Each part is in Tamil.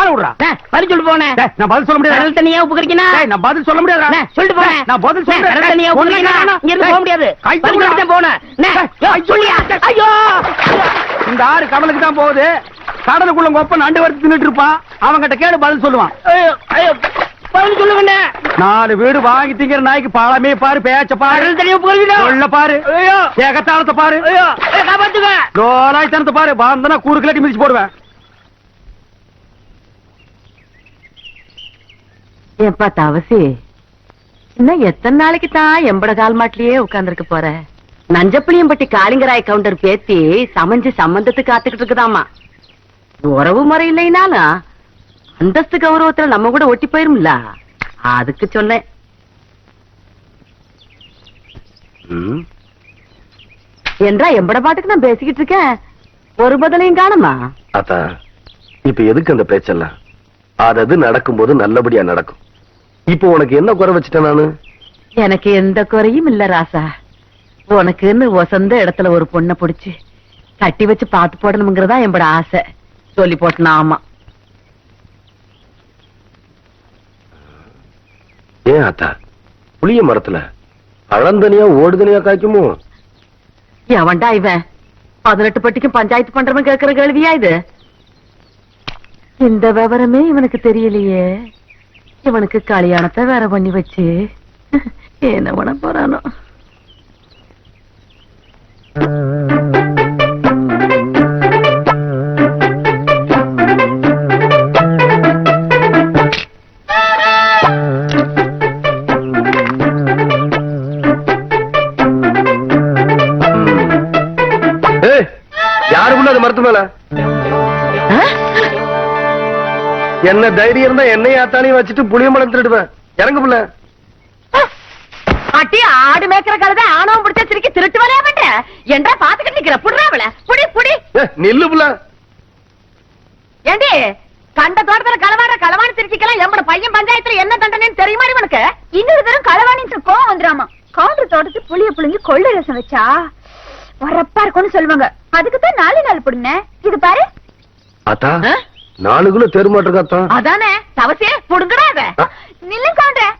ஆள விடுறா. பதில் சொல்லிட்டு போனேன் நான் பதில் சொல்ல முடியாது? கடல் தண்ணியா நான் பதில் சொல்ல முடியாது? சொல்லிட்டு. நான் பதில் சொல்றேன். கடல் தண்ணியா உப்பு கறிக்கினா இங்க இருந்து போக முடியாது. பதில் சொல்லிட்டு போனேன். சொல்லியா? ஐயோ! இந்த ஆறு கடலுக்கு தான் போகுது. கடலுக்குள்ள கொப்ப நண்டு வறுத்து தின்னுட்டு இருப்பான். அவன்கிட்ட கேடு பதில் சொல்லுவான். பதில் சொல்லுங்கண்ணே நாலு வீடு வாங்கி திங்கிற நாய்க்கு பழமே பாரு பேச்ச பாரு. கறிக்கினா சொல்ல பாரு. ஏகத்தாளத்தை பாரு. காப்பாத்துங்க. லோலாய்த்தனத்தை பாரு. வந்தனா கூறு கிளட்டி மிதிச்சு போடுவேன். எப்பா தவசி. இன்னும் எத்தனை நாளைக்கு தான் எம்பட கால் மாட்டிலேயே உட்கார்ந்துருக்க போற? நஞ்சப்புளியம்பட்டி காளிங்கராய் கவுண்டர் பேத்தி சமைஞ்சு சம்பந்தத்துக்கு காத்துக்கிட்டு இருக்குதாமா உறவு முறை இல்லைனாலும் அந்தஸ்து கௌரவத்துல நம்ம கூட ஒட்டி போயிரும்ல. அதுக்கு சொன்னேன். என்றா எம்பட பாட்டுக்கு நான் பேசிக்கிட்டு இருக்கேன். ஒரு பதிலையும் காணுமா? அத்தா இப்ப எதுக்கு அந்த பேச்செல்லாம்? அது நடக்கும்போது நல்லபடியா நடக்கும். இப்போ உனக்கு என்ன குறை வச்சுட்டேன் நானு? எனக்கு எந்த குறையும் இல்ல ராசா. உனக்குன்னு வசந்த இடத்துல ஒரு பொண்ணை புடிச்சு கட்டி வச்சு பாத்து போடணுங்கிறதா என்னோட ஆசை. சொல்லி போட்டனா ஆமா. ஏன் அத்தா? புளிய மரத்துல பழந்தனியா ஓடுதனியா காய்க்குமோ? எவன்டா இவன்? பதினெட்டு பட்டிக்கும் பஞ்சாயத்து பண்றவன் கேக்குற கேள்வியா இது? இந்த விவரமே இவனுக்கு தெரியலையே. இவனுக்கு கல்யாணத்தை வேற பண்ணி வச்சு என்ன பண்ண போறானோ? என்ன தைரியம் இருந்தா என்னையும் ஆத்தாலையும் வச்சுட்டு புளிய மரம் திருடுவேன். இறங்கு புள்ள. அட்டி ஆடு மேய்க்கிற கழுதை ஆணவம் பிடிச்ச சிரிக்கி திருட்டு வேலையா பண்ற? என்றா பாத்துக்கிட்டு நிக்கிற? புடுறா அவள. புடி புடி. ஏ, நில்லு புள்ள. ஏண்டி கண்ட தோட்டத்துல களவாட களவாணி திருச்சிக்கலாம் எம்மட பையன் பஞ்சாயத்துல என்ன தண்டனைன்னு தெரியுமா உனக்கு? இன்னொரு தரம் களவாணின்னு கோவம் வந்துராமா கவுண்டர் தோட்டத்து புளிய புளிஞ்சு கொள்ளை ரசம் வச்சா வரப்பா இருக்கும்னு சொல்லுவாங்க. அதுக்கு தான் நாலு நாள் புடுங்க. இது பாரு. அத்தா ஆ? நாலு கிலோ தேர்மாட்டிருக்காத்தா அதானே தவசியே புடுங்கடா அத நில்லு கவுண்டர்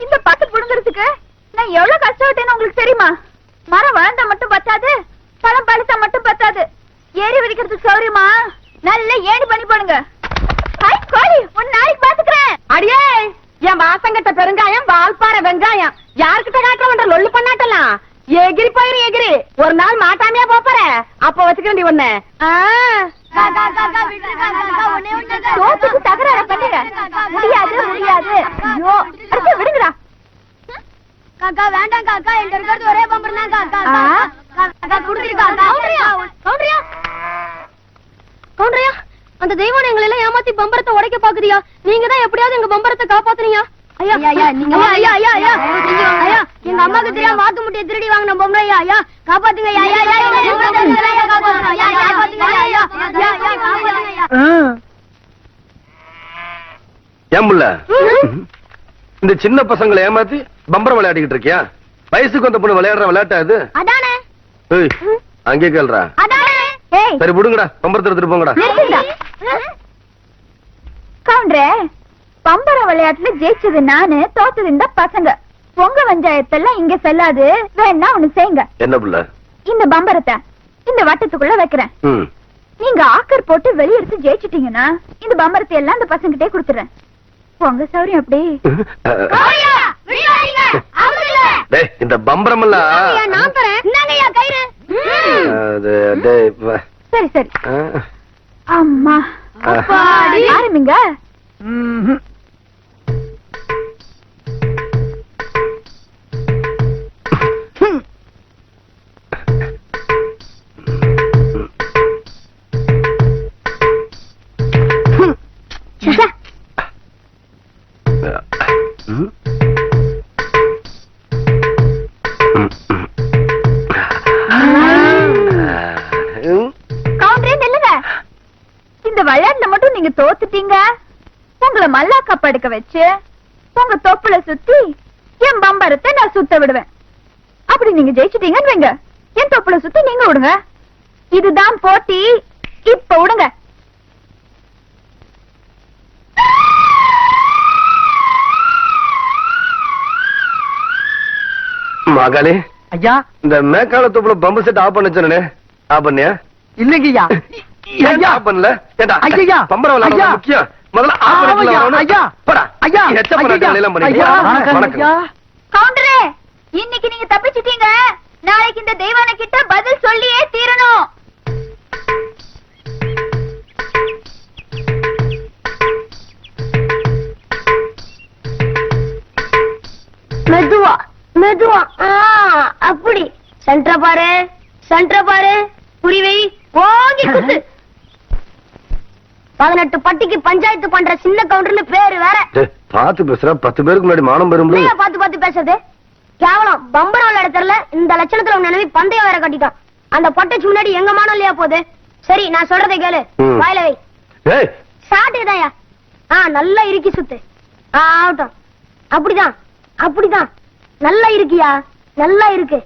இந்த பத்து புடுங்கிறதுக்கு நான் எவ்வளவு கஷ்டப்பட்டேன்னு உங்களுக்கு தெரியுமா? மரம் வளர்ந்தா மட்டும் பத்தாது பழம் பழுத்தா மட்டும் பத்தாது. ஏறி விதிக்கிறதுக்கு சௌரியமா? நல்ல ஏணி பண்ணி போடுங்க. ஹாய் கோழி ஒரு நாளைக்கு பாத்துக்கிறேன் அடியே என் வாசங்கட்ட பெருங்காயம் வால்பாறை வெங்காயம். யாருக்கிட்ட காட்டுறவன்ற லொல்லு பண்ணாட்டலாம் எகிரி போயிரு எகிரி. ஒரு நாள் மாட்டாமையா போப்பற அப்ப வச்சுக்கிறேன் ஒண்ணு. சோத்துக்கு தகராறு பண்ணுங்க முடியாது முடியாது ஐயோ அடுத்து விடுங்கடா காக்கா வேண்டாம் காக்கா எங்க இருக்கிறது ஒரே பம்பர் தான் காக்கா? காக்கா குடுத்துரு காக்கா கவுண்டரியா கவுண்டரியா அந்த தெய்வம் எங்களை எல்லாம் ஏமாத்தி பம்பரத்தை உடைக்க பாக்குறியா நீங்க தான் எப்படியாவது எங்க பம்பரத்தை காப்பாத்துறீங்க ஐயா ஐயா நீங்க ஐயா ஐயா ஐயா ஐயா எங்க அம்மாக்கு தெரியாம வாத்து முட்டையை திருடி வாங்கின பொம்பளை ஐயா ஐயா காப்பாத்துங்க ஐயா ஐயா ஐயா எங்க பம்பரத்தை ஐயா காப்பாத்துங்க ஐயா ஐயா காப்பாத்துங்க ஐயா ஐயா ஐயா ஐயா காப்பாத்துங்க ஐயா ஏன் புள்ள இந்த சின்ன பசங்களை ஏமாத்தி பம்பரம் விளையாடிக்கிட்டு இருக்கியா? வயசுக்கு வந்த பொண்ணு விளையாடுற விளையாட்டா இது? அதானே. ஏய், அங்கே கேள்றா அதானே. ஏய். சரி விடுங்கடா. பம்பரத்தை எடுத்துட்டு போங்கடா. கவுண்டரே பம்பர விளையாட்டுல ஜெயிச்சது நானு தோத்தது இந்த பசங்க. பொங்க பஞ்சாயத்தெல்லாம் இங்க செல்லாது. வேணா ஒண்ணு செய்யுங்க என்ன புள்ள? இந்த பம்பரத்தை இந்த வட்டத்துக்குள்ள வைக்கிறேன். உங்க சௌரியம் எப்படி டேய் இந்த பம்பரம் எல்லாம் நான் தரேன். இந்தாங்கய்யா கயிறு. அது டேய் வ- சரி சரி. அம்மா. அப்பாடி. ஆரம்பிங்க. இந்த விளையாட்டுல மட்டும் நீங்க தோத்துட்டீங்க. உங்களை மல்லாக்கா படுக்க வச்சு உங்க தொப்புல சுத்தி என் பம்பரத்தை நான் சுத்த விடுவேன். அப்படி நீங்க ஜெயிச்சிட்டீங்கன்னு வைங்க. என் தொப்புல சுத்தி நீங்க விடுங்க. இதுதான் போட்டி. இப்ப விடுங்க. மகளே. ஐயா. இந்த மேக்கால தொப்புல பம்பு செட் ஆஃப் பண்ண சொன்னே ஆஃப் பண்ணியா? இல்லைங்கய்யா. ஏன் ஆஃப் பண்ணல? ஏண்டா ஐயா விளையாடுறது ஐயா. முக்கியம். முதல்ல ஆஃப் பண்ணிக்கலாம். ஐயா. போடா. ஐயா. எச்ச பண்ண எல்லாம் பண்ணி ஐயா. வணக்கம். ஐயா. கவுண்டரே இன்னைக்கு நீங்க தப்பிச்சிட்டீங்க. நாளைக்கு இந்த தெய்வான கிட்ட பதில் சொல்லியே தீரணும். மெதுவா. மெதுவா. அப்படி. சென்டர பாரு சென்டர பாரு. புரிவை ஓங்கி குத்து. பதினெட்டு பட்டிக்கு பஞ்சாயத்து பண்ற சின்ன கவுண்டர்னு பேரு வேற. பாத்து பேசுற. பத்து பேருக்கு முன்னாடி மானம் பெறும் பாத்து பாத்து பேசுறது? கேவலம். பம்பரம் விளையாட தெரியல. இந்த லட்சணத்துல உன் நினைவு பந்தயம் வேற கட்டிட்டான். அந்த பொட்டைச்சு முன்னாடி எங்க மானம் இல்லையா போகுது? சரி நான் சொல்றதை கேளு. வாயில வை. சாட்டுதாயா ஆ நல்லா இறுக்கி சுத்து. ஆகட்டும். அப்படிதான். அப்படிதான். நல்லா இருக்கியா? நல்லா இருக்கு.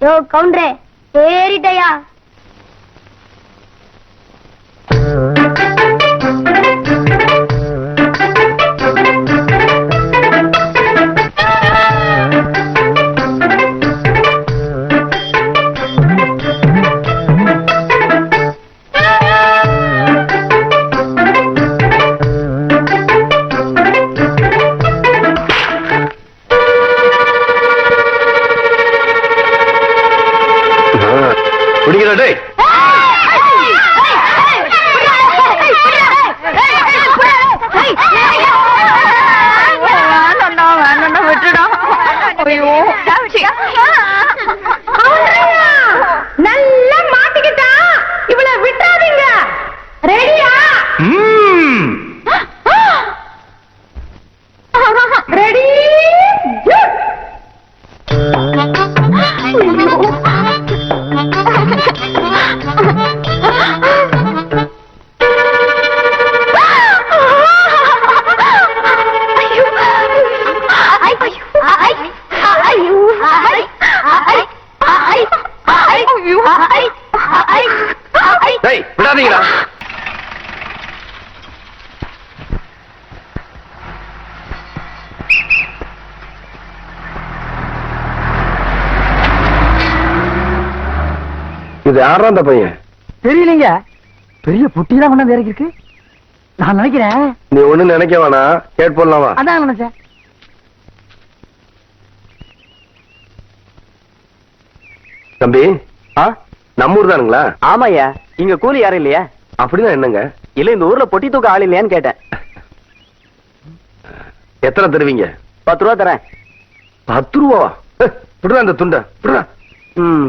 யோ கவுண்டரே ஏறிட்டயா? நல்லா மாட்டிக்கிட்டா? இவள விட்டாதீங்க ரெடியா. ரெடி யாரா அந்த பையன்? தெரியலீங்க. பெரிய புட்டிலாம் கொண்டாந்து இறக்கி இருக்கு நான் நினைக்கிறேன். நீ ஒண்ணு நினைக்க வேணாம். கேட் போடலாமா? அதான் நினைச்சேன். தம்பி ஆ நம்ம ஊர் தானுங்களா? ஆமாய்யா. இங்க கூலி யாரும் இல்லையா? அப்படிதான் என்னங்க? இல்ல இந்த ஊர்ல பொட்டி தூக்க ஆள் இல்லையான்னு கேட்டேன். எத்தனை தருவீங்க? பத்து ரூபா தரேன். பத்து ரூபாவா? விடுறா அந்த துண்டை விடுறா ம்.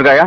இருக்காயா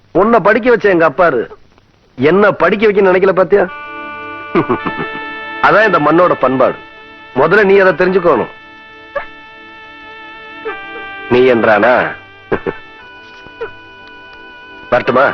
உன்னை படிக்க வச்ச எங்க அப்பாரு. என்ன படிக்க வைக்க நினைக்கல பாத்தியா? அதான் இந்த மண்ணோட பண்பாடு. முதல்ல நீ அதை தெரிஞ்சுக்கணும். நீ என்றானா? வரட்டுமா?